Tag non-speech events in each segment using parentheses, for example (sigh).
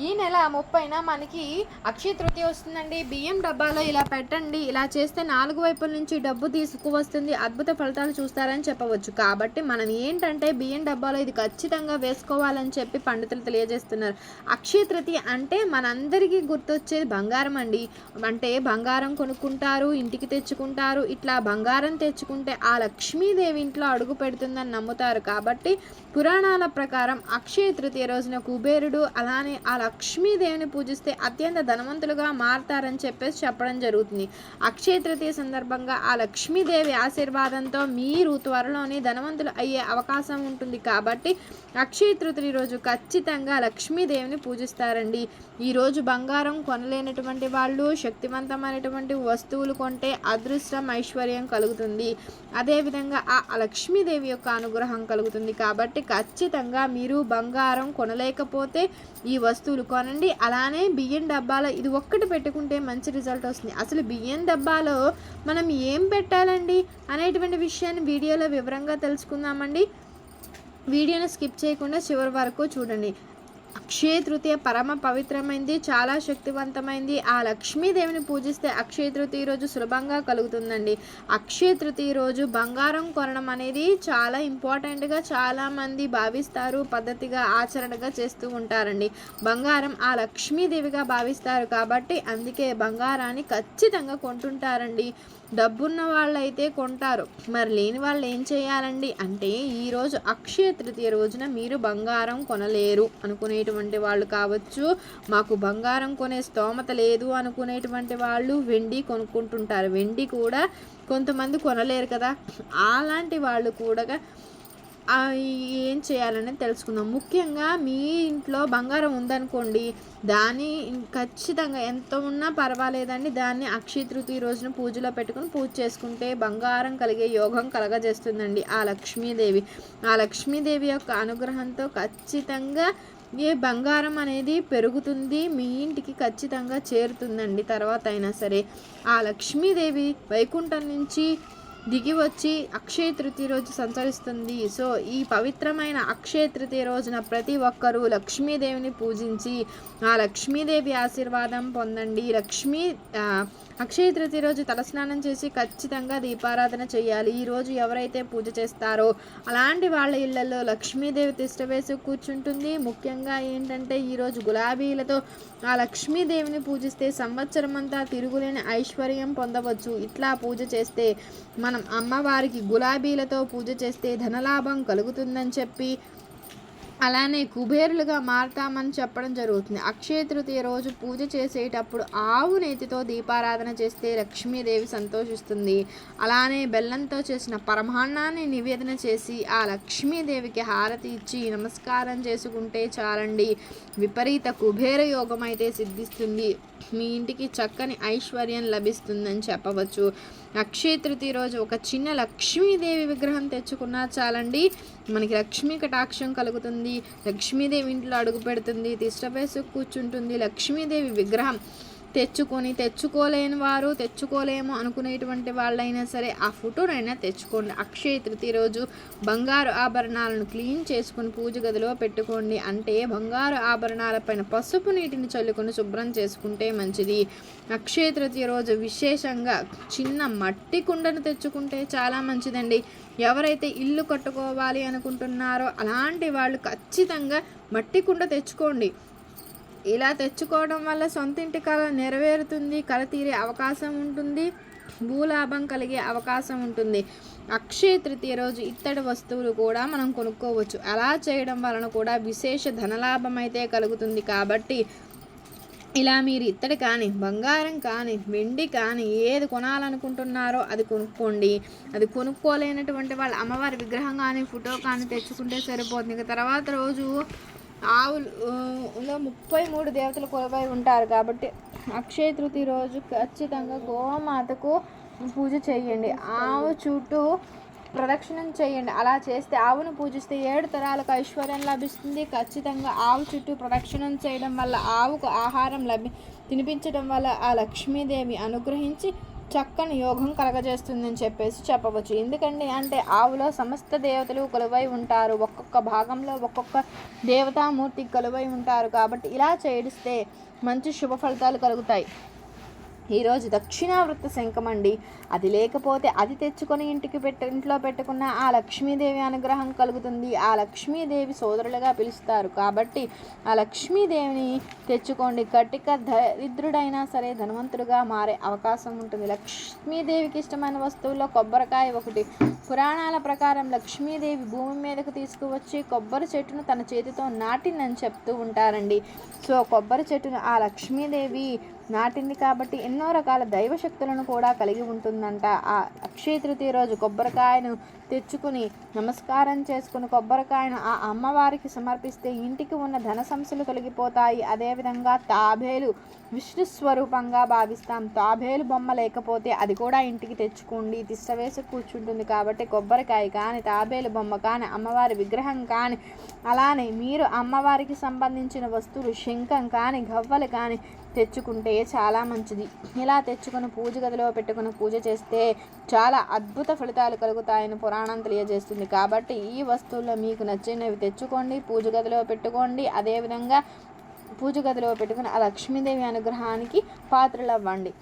ఈ నెల ముప్పైన మనకి అక్షయ తృతీయ వస్తుందండి. బియ్యం డబ్బాలో ఇలా పెట్టండి. ఇలా చేస్తే నాలుగు వైపుల నుంచి డబ్బు తీసుకువస్తుంది. అద్భుత ఫలితాలు చూస్తారని చెప్పవచ్చు. కాబట్టి మనం ఏంటంటే బియ్యం డబ్బాలో ఇది ఖచ్చితంగా వేసుకోవాలని చెప్పి పండితులు తెలియజేస్తున్నారు. అక్షయ తృతీయ అంటే మనందరికీ గుర్తొచ్చేది బంగారం అండి. అంటే బంగారం కొనుక్కుంటారు ఇంటికి తెచ్చుకుంటారు. ఇట్లా బంగారం తెచ్చుకుంటే ఆ లక్ష్మీదేవి ఇంట్లో అడుగు పెడుతుందని నమ్ముతారు. కాబట్టి పురాణాల ప్రకారం అక్షయ తృతీయ రోజున కుబేరుడు అలానే ఆ లక్ష్మీదేవిని పూజిస్తే అత్యంత ధనవంతులుగా మారతారని చెప్పేసి చెప్పడం జరుగుతుంది. అక్షయ తృతీయ సందర్భంగా ఆ లక్ష్మీదేవి ఆశీర్వాదంతో మీరు త్వరలోనే ధనవంతులు అయ్యే అవకాశం ఉంటుంది. కాబట్టి అక్షయ తృతీయ రోజు ఖచ్చితంగా లక్ష్మీదేవిని పూజిస్తారండి. ఈరోజు బంగారం కొనలేనటువంటి వాళ్ళు శక్తివంతమైనటువంటి వస్తువులు కొంటే అదృష్టం ఐశ్వర్యం కలుగుతుంది. అదేవిధంగా ఆ లక్ష్మీదేవి యొక్క అనుగ్రహం కలుగుతుంది. కాబట్టి ఖచ్చితంగా మీరు బంగారం కొనలేకపోతే ఈ వస్తువు వస్తువులు కొనండి. అలానే బియ్యం డబ్బాలో ఇది ఒక్కటి పెట్టుకుంటే మంచి రిజల్ట్ వస్తుంది. అసలు బియ్యం డబ్బాలో మనం ఏం పెట్టాలండి అనేటువంటి విషయాన్ని వీడియోలో వివరంగా తెలుసుకుందామండి. వీడియోని స్కిప్ చేయకుండా చివరి వరకు చూడండి. అక్షయ తృతీయ పరమ పవిత్రమైంది చాలా శక్తివంతమైంది. ఆ లక్ష్మీదేవిని పూజిస్తే అక్షయ తృతీయ రోజు సులభంగా కలుగుతుందండి. అక్షయ తృతీయ రోజు బంగారం కొనడం అనేది చాలా ఇంపార్టెంట్గా చాలామంది భావిస్తారు పద్ధతిగా ఆచరణగా చేస్తూ ఉంటారండి. బంగారం ఆ లక్ష్మీదేవిగా భావిస్తారు కాబట్టి అందుకే బంగారాన్ని ఖచ్చితంగా కొంటుంటారండి. డబ్బున్న వాళ్ళైతే కొంటారు. మరి లేని వాళ్ళు ఏం చేయాలండి? అంటే ఈరోజు అక్షయ తృతీయ రోజున మీరు బంగారం కొనలేరు అనుకునేటువంటి వాళ్ళు కావచ్చు మాకు బంగారం కొనే స్తోమత లేదు అనుకునేటువంటి వాళ్ళు వెండి కొనుక్కుంటుంటారు. వెండి కూడా కొంతమంది కొనలేరు కదా? అలాంటి వాళ్ళు కూడా ఏం చేయాలని తెలుసుకుందాం. ముఖ్యంగా మీ ఇంట్లో బంగారం ఉందనుకోండి దాన్ని ఖచ్చితంగా ఎంత ఉన్నా పర్వాలేదండి. దాన్ని అక్షయ తృతీయ రోజున పూజలో పెట్టుకుని పూజ చేసుకుంటే బంగారం కలిగే యోగం కలగజేస్తుందండి ఆ లక్ష్మీదేవి. ఆ లక్ష్మీదేవి యొక్క అనుగ్రహంతో ఖచ్చితంగా ఏ బంగారం అనేది పెరుగుతుంది మీ ఇంటికి ఖచ్చితంగా చేరుతుందండి. తర్వాత అయినా సరే ఆ లక్ష్మీదేవి వైకుంఠం నుంచి దిగి వచ్చి అక్షయ తృతీయ రోజు సంచరిస్తుంది. సో ఈ పవిత్రమైన అక్షయ తృతీయ రోజున ప్రతి ఒక్కరూ లక్ష్మీదేవిని పూజించి ఆ లక్ష్మీదేవి ఆశీర్వాదం పొందండి. లక్ష్మీ అక్షయ తృతీయ రోజు తలస్నానం చేసి ఖచ్చితంగా దీపారాధన చేయాలి. ఈ రోజు ఎవరైతే పూజ చేస్తారో అలాంటి వాళ్ళ ఇళ్ళలో లక్ష్మీదేవి తిష్ట వేసి కూర్చుంటుంది. ముఖ్యంగా ఏంటంటే ఈరోజు గులాబీలతో ఆ లక్ష్మీదేవిని పూజిస్తే సంవత్సరం అంతా తిరుగులేని ఐశ్వర్యం పొందవచ్చు. ఇట్లా పూజ చేస్తే మన అమ్మవారికి గులాబీలతో పూజ చేస్తే ధనలాభం కలుగుతుందని చెప్పి అలానే కుబేరులుగా మారతామని చెప్పడం జరుగుతుంది. అక్షయ తృతీయ రోజు పూజ చేసేటప్పుడు ఆవు నేతితో దీపారాధన చేస్తే లక్ష్మీదేవి సంతోషిస్తుంది. అలానే బెల్లంతో చేసిన పరమాన్నాన్ని నివేదన చేసి ఆ లక్ష్మీదేవికి హారతి ఇచ్చి నమస్కారం చేసుకుంటే చాలండి. విపరీత కుబేర యోగం అయితే సిద్ధిస్తుంది. మీ ఇంటికి చక్కని ఐశ్వర్యం లభిస్తుందని చెప్పవచ్చు. అక్షయ తృతీయ రోజు ఒక చిన్న లక్ష్మీదేవి విగ్రహం తెచ్చుకున్నా చాలండి. మనకి లక్ష్మీ కటాక్షం కలుగుతుంది. లక్ష్మీదేవి ఇంట్లో అడుగు పెడుతుంది. తిష్ట కూర్చుంటుంది లక్ష్మీదేవి విగ్రహం. తెచ్చుకొని తెచ్చుకోలేని వారు తెచ్చుకోలేము అనుకునేటువంటి వాళ్ళైనా సరే ఆ ఫోటోనైనా తెచ్చుకోండి. అక్షయ తృతీయ రోజు బంగారు ఆభరణాలను క్లీన్ చేసుకుని పూజ గదిలో పెట్టుకోండి. అంటే బంగారు ఆభరణాలపైన పసుపు నీటిని చల్లుకొని శుభ్రం చేసుకుంటే మంచిది. అక్షయ తృతీయ రోజు విశేషంగా చిన్న మట్టి కుండను తెచ్చుకుంటే చాలా మంచిదండి. ఎవరైతే ఇల్లు కట్టుకోవాలి అనుకుంటున్నారో అలాంటి వాళ్ళు ఖచ్చితంగా మట్టి కుండ తెచ్చుకోండి. ఇలా తెచ్చుకోవడం వల్ల సొంత ఇంటి కళ నెరవేరుతుంది కళ తీరే అవకాశం ఉంటుంది భూలాభం కలిగే అవకాశం ఉంటుంది. అక్షయ తృతీయ రోజు ఇత్తడి వస్తువులు కూడా మనం కొనుక్కోవచ్చు. అలా చేయడం వలన కూడా విశేష ధనలాభం అయితే కలుగుతుంది కాబట్టి ఇలా మీరు ఇత్తడి కానీ బంగారం కానీ వెండి కానీ ఏది కొనాలనుకుంటున్నారో అది కొనుక్కోండి. అది కొనుక్కోలేనటువంటి వాళ్ళ అమ్మవారి విగ్రహం కానీ ఫోటో కానీ తెచ్చుకుంటే సరిపోతుంది. ఇంకా తర్వాత రోజు ఆవులు లో ముప్పై మూడు దేవతలు కొలబై ఉంటారు కాబట్టి అక్షయ తృతీయ రోజు ఖచ్చితంగా గోమాతకు పూజ చేయండి. ఆవు చుట్టూ ప్రదక్షిణం చేయండి. అలా చేస్తే ఆవును పూజిస్తే ఏడు తరాలకు ఐశ్వర్యం లభిస్తుంది. ఖచ్చితంగా ఆవు చుట్టూ ప్రదక్షిణం చేయడం వల్ల ఆవుకు ఆహారం లభి తినిపించడం వల్ల ఆ లక్ష్మీదేవి అనుగ్రహించి చక్కని యోగం కలగజేస్తుందని చెప్పేసి చెప్పవచ్చు. ఎందుకండి అంటే ఆవులో సమస్త దేవతలు కొలువై ఉంటారు. ఒక్కొక్క భాగంలో ఒక్కొక్క దేవతామూర్తి కొలువై ఉంటారు. కాబట్టి ఇలా చేయిస్తే మంచి శుభ ఫలితాలు కలుగుతాయి. ఈరోజు దక్షిణావృత్త శంఖం అండి. అది లేకపోతే అది తెచ్చుకొని ఇంటికి పెట్ట ఇంట్లో పెట్టుకున్న ఆ లక్ష్మీదేవి అనుగ్రహం కలుగుతుంది. ఆ లక్ష్మీదేవి సోదరులుగా పిలుస్తారు. కాబట్టి ఆ లక్ష్మీదేవిని తెచ్చుకోండి. కటిక దరిద్రుడైనా సరే ధనవంతుడుగా మారే అవకాశం ఉంటుంది. లక్ష్మీదేవికి ఇష్టమైన వస్తువుల్లో కొబ్బరికాయ ఒకటి. పురాణాల ప్రకారం లక్ష్మీదేవి భూమి మీదకు తీసుకువచ్చి కొబ్బరి చెట్టును తన చేతితో నాటిందని చెప్తూ ఉంటారండి. సో కొబ్బరి చెట్టును ఆ లక్ష్మీదేవి నాటింది కాబట్టి ఎన్నో రకాల దైవ శక్తులను కూడా కలిగి ఉంటుందంట. ఆ అక్షయ తృతీయ రోజు కొబ్బరికాయను తెచ్చుకుని నమస్కారం చేసుకుని కొబ్బరికాయను ఆ అమ్మవారికి సమర్పిస్తే ఇంటికి ఉన్న ధన సమస్యలు తొలగిపోతాయి. అదేవిధంగా తాబేలు విష్ణు స్వరూపంగా భావిస్తాం. తాబేలు బొమ్మ లేకపోతే అది కూడా ఇంటికి తెచ్చుకోండి. తిష్టవేసి కూర్చుంటుంది కాబట్టి కొబ్బరికాయ కానీ తాబేలు బొమ్మ కానీ అమ్మవారి విగ్రహం కానీ అలానే మీరు అమ్మవారికి సంబంధించిన వస్తువులు శంఖం కానీ గవ్వలు కానీ తెచ్చుకుంటే చాలా మంచిది. ఇలా తెచ్చుకుని పూజ గదిలో పెట్టుకుని పూజ చేస్తే చాలా అద్భుత ఫలితాలు కలుగుతాయని పురాణం తెలియజేస్తుంది. కాబట్టి ఈ వస్తువుల్లో మీకు నచ్చినవి తెచ్చుకోండి పూజ గదిలో పెట్టుకోండి. అదేవిధంగా పూజ గదిలో పెట్టుకుని ఆ లక్ష్మీదేవి అనుగ్రహానికి పాత్రలు అవ్వండి.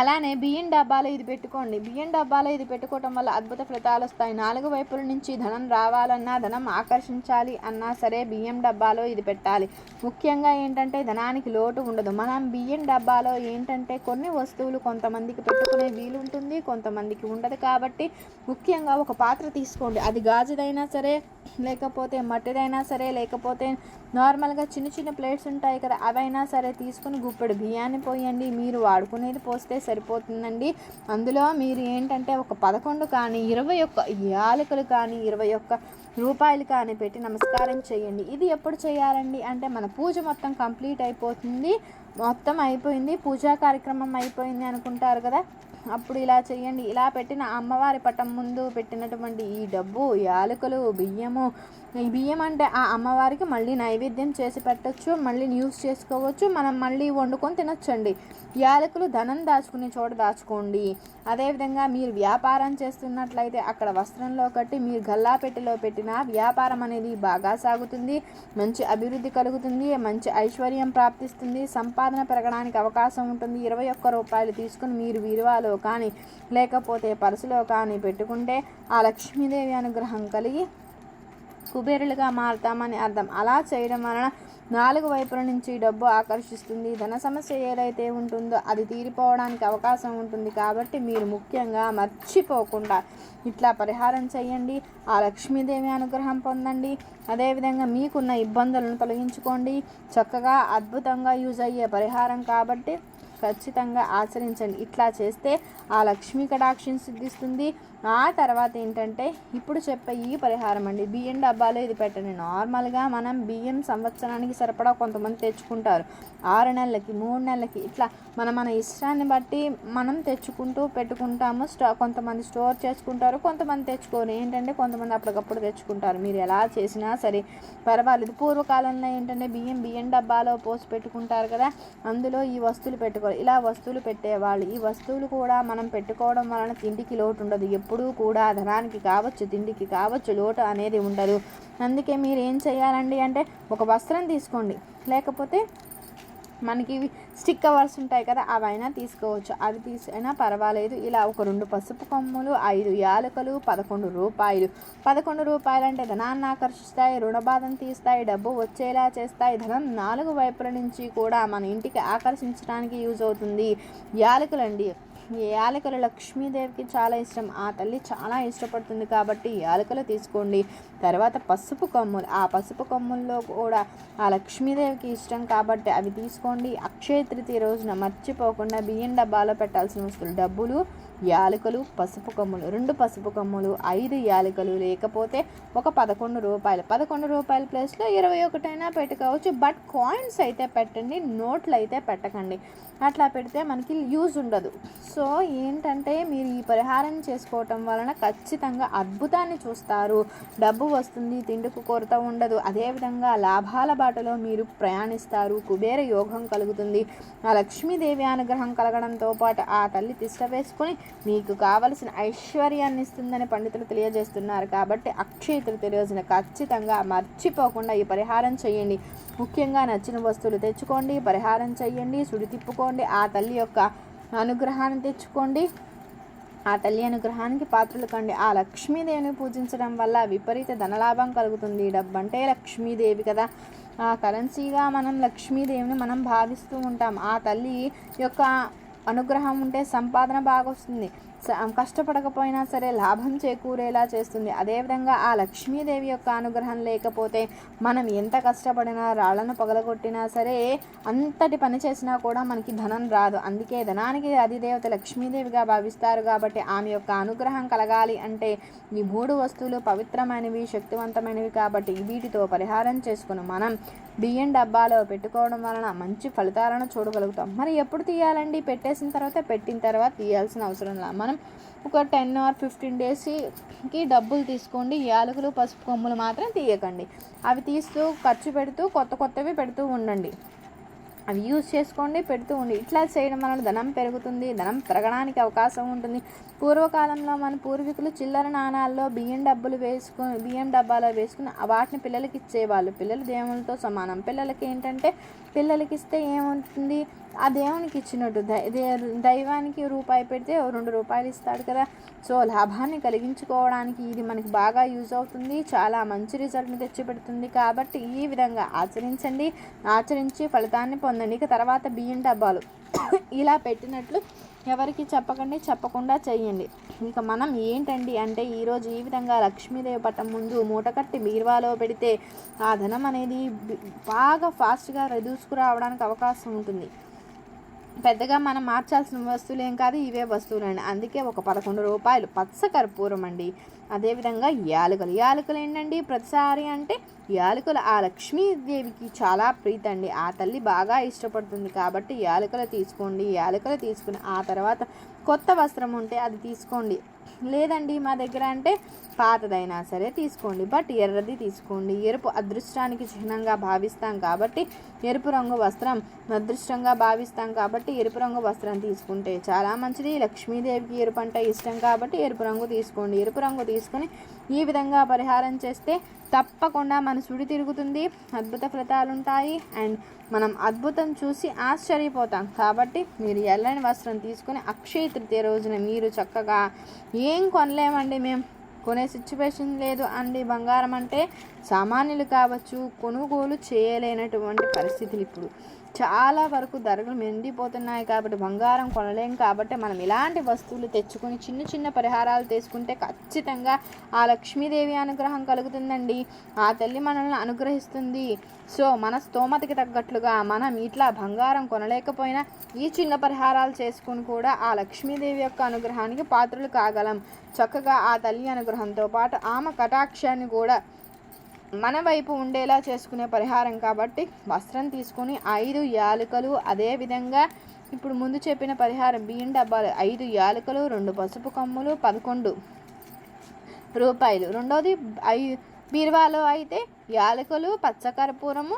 అలానే బియ్యం డబ్బాలో ఇది పెట్టుకోండి. బియ్యం డబ్బాలో ఇది పెట్టుకోవటం వల్ల అద్భుత ఫలితాలు వస్తాయి. నాలుగు వైపుల నుంచి ధనం రావాలన్నా ధనం ఆకర్షించాలి అన్నా సరే బియ్యం డబ్బాలో ఇది పెట్టాలి. ముఖ్యంగా ఏంటంటే ధనానికి లోటు ఉండదు. మనం బియ్యం డబ్బాలో ఏంటంటే కొన్ని వస్తువులు కొంతమందికి పెట్టుకునే వీలు ఉంటుంది కొంతమందికి ఉండదు కాబట్టి ముఖ్యంగా ఒక పాత్ర తీసుకోండి. అది గాజుదైనా సరే లేకపోతే మట్టిదైనా సరే లేకపోతే నార్మల్గా చిన్న చిన్న ప్లేట్స్ ఉంటాయి కదా అవైనా సరే తీసుకుని గుప్పెడు. బియ్యాన్ని పోయండి మీరు వాడుకునేది పోస్తే సరిపోతుందండి. అందులో మీరు ఏంటంటే ఒక పదకొండు కానీ ఇరవై ఒక్క యాలకులు కానీ ఇరవై ఒక్క రూపాయలు కానీ పెట్టి నమస్కారం చేయండి. ఇది ఎప్పుడు చేయాలండి అంటే మన పూజ మొత్తం కంప్లీట్ అయిపోతుంది. మొత్తం అయిపోయింది పూజా కార్యక్రమం అయిపోయింది అనుకుంటారు కదా. అప్పుడు ఇలా చేయండి. ఇలా పెట్టిన అమ్మవారి పటం ముందు పెట్టినటువంటి ఈ డబ్బు యాలకులు బియ్యము ఈ బియ్యం అంటే ఆ అమ్మవారికి మళ్ళీ నైవేద్యం చేసి పెట్టచ్చు మళ్ళీ యూస్ చేసుకోవచ్చు. మనం మళ్ళీ వండుకొని తినొచ్చండి. యాలకులు ధనం దాచుకునే చోట దాచుకోండి. అదేవిధంగా మీరు వ్యాపారం చేస్తున్నట్లయితే అక్కడ వస్త్రంలో కట్టి మీరు గల్లా పెట్టెలో పెట్టిన వ్యాపారం అనేది బాగా సాగుతుంది. మంచి అభివృద్ధి కలుగుతుంది మంచి ఐశ్వర్యం ప్రాప్తిస్తుంది. సంపాదన పెరగడానికి అవకాశం ఉంటుంది. ఇరవై ఒక్క రూపాయలు తీసుకుని మీరు విలువలో కానీ లేకపోతే పర్సులో కానీ పెట్టుకుంటే ఆ లక్ష్మీదేవి అనుగ్రహం కలిగి కుబేరులుగా మారుతామని అర్థం. అలా చేయడం వలన నాలుగు వైపుల నుంచి డబ్బు ఆకర్షిస్తుంది. ధన సమస్య ఏదైతే ఉంటుందో అది తీరిపోవడానికి అవకాశం ఉంటుంది. కాబట్టి మీరు ముఖ్యంగా మర్చిపోకుండా ఇట్లా పరిహారం చేయండి. ఆ లక్ష్మీదేవి అనుగ్రహం పొందండి. అదేవిధంగా మీకున్న ఇబ్బందులను తొలగించుకోండి. చక్కగా అద్భుతంగా యూజ్ అయ్యే పరిహారం కాబట్టి ఖచ్చితంగా ఆచరించండి. ఇట్లా చేస్తే ఆ లక్ష్మీ కటాక్షం సిద్ధిస్తుంది. ఆ తర్వాత ఏంటంటే ఇప్పుడు చెప్పే ఈ పరిహారం అండి. బియ్యం డబ్బాలో ఇది పెట్టండి. నార్మల్గా మనం బియ్యం సంవత్సరానికి సరిపడా కొంతమంది తెచ్చుకుంటారు. ఆరు నెలలకి మూడు నెలలకి ఇట్లా మన మన ఇష్టాన్ని బట్టి మనం తెచ్చుకుంటూ పెట్టుకుంటాము. స్టో కొంతమంది స్టోర్ చేసుకుంటారు కొంతమంది తెచ్చుకోరు. ఏంటంటే కొంతమంది అప్పటికప్పుడు తెచ్చుకుంటారు. మీరు ఎలా చేసినా సరే పర్వాలేదు. పూర్వకాలంలో ఏంటంటే బియ్యం బియ్యం డబ్బాలో పోసి పెట్టుకుంటారు కదా అందులో ఈ వస్తువులు పెట్టుకోవాలి ఇలా వస్తువులు పెట్టేవాళ్ళు. ఈ వస్తువులు కూడా మనం పెట్టుకోవడం వలన తిండికి లోటు ఉండదు. ఎప్పుడు కూడా ధనానికి కావచ్చు తిండికి కావచ్చు లోటు అనేది ఉండదు. అందుకే మీరు ఏం చేయాలండి అంటే ఒక వస్త్రం తీసుకోండి. లేకపోతే మనకి స్టిక్ కవర్స్ ఉంటాయి కదా అవైనా తీసుకోవచ్చు. అవి తీసైనా పర్వాలేదు. ఇలా ఒక రెండు పసుపు కొమ్ములు ఐదు యాలకులు పదకొండు రూపాయలు. పదకొండు రూపాయలు అంటే ధనాన్ని ఆకర్షిస్తాయి రుణబాధను తీస్తాయి డబ్బు వచ్చేలా చేస్తాయి. ధనం నాలుగు వైపుల నుంచి కూడా మన ఇంటికి ఆకర్షించడానికి యూజ్ అవుతుంది. యాలకులండి యాలకలు లక్ష్మీదేవికి చాలా ఇష్టం. ఆ తల్లి చాలా ఇష్టపడుతుంది కాబట్టి యాలకలు తీసుకోండి. తర్వాత పసుపు కొమ్ములు. ఆ పసుపు కొమ్ముల్లో కూడా ఆ లక్ష్మీదేవికి ఇష్టం కాబట్టి అవి తీసుకోండి. అక్షయ తృతీయ రోజున మర్చిపోకుండా బియ్యం డబ్బాలో పెట్టాల్సిన వస్తువులు. డబ్బులు యాలకులు పసుపు కొమ్ములు. రెండు పసుపు కొమ్ములు ఐదు యాలకులు లేకపోతే ఒక పదకొండు రూపాయలు. పదకొండు రూపాయల ప్లేస్లో ఇరవై ఒకటైనా పెట్టుకోవచ్చు. బట్ కాయిన్స్ అయితే పెట్టండి నోట్లు అయితే పెట్టకండి. అట్లా పెడితే మనకి యూజ్ ఉండదు. సో ఏంటంటే మీరు ఈ పరిహారం చేసుకోవటం వలన ఖచ్చితంగా అద్భుతాన్ని చూస్తారు. డబ్బు వస్తుంది తిండికి కొరత ఉండదు. అదేవిధంగా లాభాల బాటలో మీరు ప్రయాణిస్తారు. కుబేర యోగం కలుగుతుంది. ఆ లక్ష్మీదేవి అనుగ్రహం కలగడంతో పాటు ఆ తల్లి తిష్ట వేసుకొని మీకు కావలసిన ఐశ్వర్యాన్ని ఇస్తుందని పండితులు తెలియజేస్తున్నారు. కాబట్టి అక్షయ తృతీయ రోజున ఖచ్చితంగా మర్చిపోకుండా ఈ పరిహారం చేయండి. ముఖ్యంగా నచ్చిన వస్తువులు తెచ్చుకోండి పరిహారం చేయండి సుడి తిప్పుకోండి ఆ తల్లి యొక్క అనుగ్రహాన్ని తెచ్చుకోండి ఆ తల్లి అనుగ్రహానికి పాత్రలు కండి. ఆ లక్ష్మీదేవిని పూజించడం వల్ల విపరీత ధనలాభం కలుగుతుంది. డబ్బు అంటే లక్ష్మీదేవి కదా. ఆ కరెన్సీగా మనం లక్ష్మీదేవిని మనం భావిస్తూ ఉంటాం. ఆ తల్లి యొక్క అనుగ్రహం ఉంటే సంపాదన బాగా వస్తుంది కష్టపడకపోయినా సరే లాభం చేకూరేలా చేస్తుంది. అదేవిధంగా ఆ లక్ష్మీదేవి యొక్క అనుగ్రహం లేకపోతే మనం ఎంత కష్టపడినా రాళ్ళను పగలగొట్టినా సరే అంతటి పని చేసినా కూడా మనకి ధనం రాదు. అందుకే ధనానికి అధిదేవత లక్ష్మీదేవిగా భావిస్తారు కాబట్టి ఆమె యొక్క అనుగ్రహం కలగాలి అంటే ఈ మూడు వస్తువులు పవిత్రమైనవి శక్తివంతమైనవి కాబట్టి వీటితో పరిహారం చేసుకుని మనం బియ్యం డబ్బాలో పెట్టుకోవడం వలన మంచి ఫలితాలను చూడగలుగుతాం. మరి ఎప్పుడు తీయాలండి? పెట్టేసిన తర్వాత పెట్టిన తర్వాత తీయాల్సిన అవసరం లేదు మనం ఒక టెన్ ఆర్ ఫిఫ్టీన్ డేస్కి డబ్బులు తీసుకోండి. యాలకులు పసుపు కొమ్ములు మాత్రం తీయకండి. అవి తీస్తూ ఖర్చు పెడుతూ కొత్త కొత్తవి పెడుతూ ఉండండి. అవి యూజ్ చేసుకోండి పెడుతూ ఉండి. ఇట్లా చేయడం వలన ధనం పెరుగుతుంది ధనం పెరగడానికి అవకాశం ఉంటుంది. పూర్వకాలంలో మన పూర్వీకులు చిల్లర నాణాల్లో బియ్యం డబ్బులు వేసుకుని బియ్యం డబ్బాలో వేసుకుని వాటిని పిల్లలకి ఇచ్చేవాళ్ళు. పిల్లలు దేవునితో సమానం. పిల్లలకి ఏంటంటే పిల్లలకి ఇస్తే ఏముంటుంది? ఆ దేవునికి ఇచ్చినట్టు దై- దే- దైవానికి రూపాయి పెడితే ఓ రెండు రూపాయలు ఇస్తాడు కదా. సో లాభాన్ని కలిగించుకోవడానికి ఇది మనకి బాగా యూజ్ అవుతుంది. చాలా మంచి రిజల్ట్ని తెచ్చిపెడుతుంది. కాబట్టి ఈ విధంగా ఆచరించండి. ఆచరించి ఫలితాన్ని పొందండి. ఇక తర్వాత బియ్యం డబ్బాలు. (coughs) ఇలా పెట్టినట్లు ఎవరికి చెప్పకండి చెప్పకుండా చేయండి. ఇక మనం ఏంటండి అంటే ఈరోజు ఈ విధంగా లక్ష్మీదేవి పట్టం ముందు మూటకట్టి బీరువాలో పెడితే ఆ ధనం అనేది బాగా ఫాస్ట్గా దూసుకురావడానికి అవకాశం ఉంటుంది. పెద్దగా మనం మార్చాల్సిన వస్తువులు ఏం కాదు ఇవే వస్తువులు అండి అందుకే ఒక పదకొండు రూపాయలు పచ్చ కర్పూరం అండి. అదేవిధంగా యాలకులు. యాలకులు ఏంటండి? ప్రతిసారి అంటే యాలకులు ఆ లక్ష్మీదేవికి చాలా ప్రీతి అండి. ఆ తల్లి బాగా ఇష్టపడుతుంది కాబట్టి యాలకులు తీసుకోండి యాలకులు తీసుకుని ఆ తర్వాత కొత్త వస్త్రం ఉంటే అది తీసుకోండి. లేదండి మా దగ్గర అంటే పాతదైనా సరే తీసుకోండి. బట్ ఎర్రది తీసుకోండి. ఎరుపు అదృష్టానికి చిహ్నంగా భావిస్తాం కాబట్టి ఎరుపు రంగు వస్త్రం అదృష్టంగా భావిస్తాం కాబట్టి ఎరుపు రంగు వస్త్రం తీసుకుంటే చాలా మంచిది. లక్ష్మీదేవికి ఎరుపు అంటే ఇష్టం కాబట్టి ఎరుపు రంగు తీసుకోండి. ఎరుపు రంగు తీసుకొని ఈ విధంగా పరిహారం చేస్తే తప్పకుండా మన సుడి తిరుగుతుంది అద్భుత ఫలితాలు ఉంటాయి అండ్ మనం అద్భుతం చూసి ఆశ్చర్యపోతాం. కాబట్టి మీరు ఎల్లని వస్త్రం తీసుకొని అక్షయ తృతీయ రోజున మీరు చక్కగా ఏం కొనలేమండి మేము కొనే సిచ్యువేషన్ లేదు అండి బంగారం అంటే. సామాన్యులు కావచ్చు కొనుగోలు చేయలేనటువంటి పరిస్థితులు ఇప్పుడు. చాలా వరకు ధరలు మెండిపోతున్నాయి కాబట్టి బంగారం కొనలేం కాబట్టి మనం ఇలాంటి వస్తువులు తెచ్చుకొని చిన్న చిన్న పరిహారాలు తీసుకుంటే ఖచ్చితంగా ఆ లక్ష్మీదేవి అనుగ్రహం కలుగుతుందండి. ఆ తల్లి మనల్ని అనుగ్రహిస్తుంది. సో మన స్తోమతకి తగ్గట్లుగా మనం ఇట్లా బంగారం కొనలేకపోయినా ఈ చిన్న పరిహారాలు చేసుకుని కూడా ఆ లక్ష్మీదేవి యొక్క అనుగ్రహానికి పాత్రలు కాగలం. చక్కగా ఆ తల్లి అనుగ్రహంతో పాటు ఆమె కటాక్షాన్ని కూడా మన వైపు ఉండేలా చేసుకునే పరిహారం కాబట్టి వస్త్రం తీసుకొని ఐదు యాలకులు అదేవిధంగా ఇప్పుడు ముందు చెప్పిన పరిహారం బియ్యం డబ్బాలు ఐదు యాలకలు రెండు పసుపు కొమ్ములు పదకొండు రూపాయలు. రెండోది ఐ బీరువాలో అయితే యాలకులు పచ్చకర్పూరము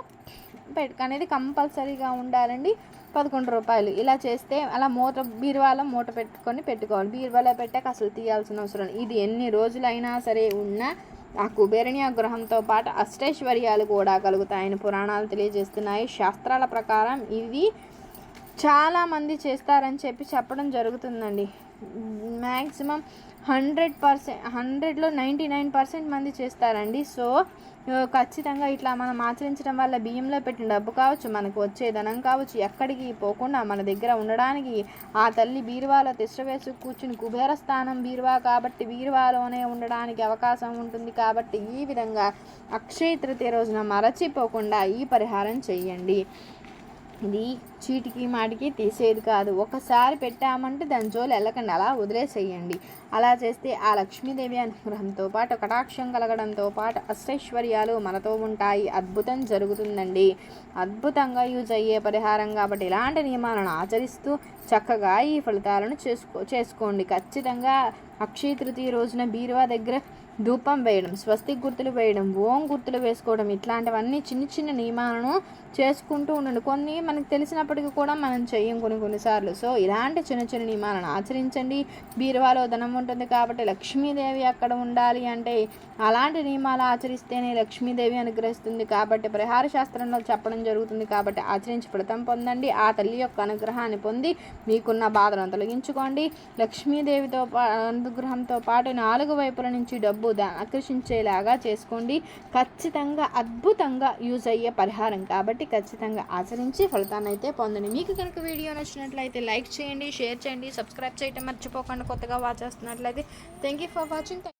పెట్టుకనేది కంపల్సరీగా ఉండాలండి. పదకొండు రూపాయలు. ఇలా చేస్తే అలా మూట బీరువాలో మూట పెట్టుకొని పెట్టుకోవాలి. బీరువాలో పెట్టాక అసలు తీయాల్సిన అవసరం ఇది ఎన్ని రోజులైనా సరే ఉన్నా ఆ కుబేరుని గ్రహంతో పాటు అష్టైశ్వర్యాలు కూడా కలుగుతాయని పురాణాలు తెలియజేస్తున్నాయి. శాస్త్రాల ప్రకారం ఇది చాలామంది చేస్తారని చెప్పి చెప్పడం జరుగుతుందండి. మ్యాక్సిమం హండ్రెడ్ పర్సెంట్ హండ్రెడ్లో నైంటీ నైన్ పర్సెంట్ మంది చేస్తారండి. సో ఖచ్చితంగా ఇట్లా మనం ఆచరించడం వల్ల బియ్యంలో పెట్టిన డబ్బు కావచ్చు మనకు వచ్చే ధనం కావచ్చు ఎక్కడికి పోకుండా మన దగ్గర ఉండడానికి ఆ తల్లి బీరువాలో తిష్టవేసి కూర్చుని కుబేర స్థానం బీరువా కాబట్టి బీరువాలోనే ఉండడానికి అవకాశం ఉంటుంది కాబట్టి ఈ విధంగా అక్షయ తృతీయ రోజున మరచిపోకుండా ఈ పరిహారం చెయ్యండి ఇది చీటికి మాటికి తీసేది కాదు. ఒకసారి పెట్టామంటే దాని జోలు వెళ్ళకండి అలా వదిలేసేయండి. అలా చేస్తే ఆ లక్ష్మీదేవి అనుగ్రహంతో పాటు కటాక్షం కలగడంతో పాటు అష్టైశ్వర్యాలు మనతో ఉంటాయి. అద్భుతం జరుగుతుందండి. అద్భుతంగా యూజ్ అయ్యే పరిహారం కాబట్టి ఇలాంటి నియమాలను ఆచరిస్తూ చక్కగా ఈ ఫలితాలను చేసుకో చేసుకోండి. ఖచ్చితంగా అక్షయ తృతీయ రోజున బీరువా దగ్గర ధూపం వేయడం స్వస్తిక్ గుర్తులు వేయడం ఓం గుర్తులు వేసుకోవడం ఇట్లాంటివన్నీ చిన్న చిన్న నియమాలను చేసుకుంటూ ఉండండి. కొన్ని మనకు తెలిసినప్పుడు ఉన్నప్పటికీ కూడా మనం చెయ్యం కొన్ని కొన్నిసార్లు. సో ఇలాంటి చిన్న చిన్న నియమాలను ఆచరించండి. బీరువాలో ధనం ఉంటుంది కాబట్టి లక్ష్మీదేవి అక్కడ ఉండాలి అంటే అలాంటి నియమాలు ఆచరిస్తేనే లక్ష్మీదేవి అనుగ్రహిస్తుంది కాబట్టి పరిహార శాస్త్రంలో చెప్పడం జరుగుతుంది కాబట్టి ఆచరించి ఫలితం పొందండి. ఆ తల్లి యొక్క అనుగ్రహాన్ని పొంది మీకున్న బాధలను తొలగించుకోండి. లక్ష్మీదేవితో పా అనుగ్రహంతో పాటు నాలుగు వైపుల నుంచి డబ్బు దా- ఆకర్షించేలాగా చేసుకోండి. ఖచ్చితంగా అద్భుతంగా యూజ్ అయ్యే పరిహారం కాబట్టి ఖచ్చితంగా ఆచరించి ఫలితాన్ని అయితే పొందండి మీకు కనుక వీడియో నచ్చినట్లయితే లైక్ చేయండి షేర్ చేయండి సబ్స్క్రైబ్ చేయటం మర్చిపోకుండా కొత్తగా వాచ్ చేస్తున్నట్లయితే. Thank you for watching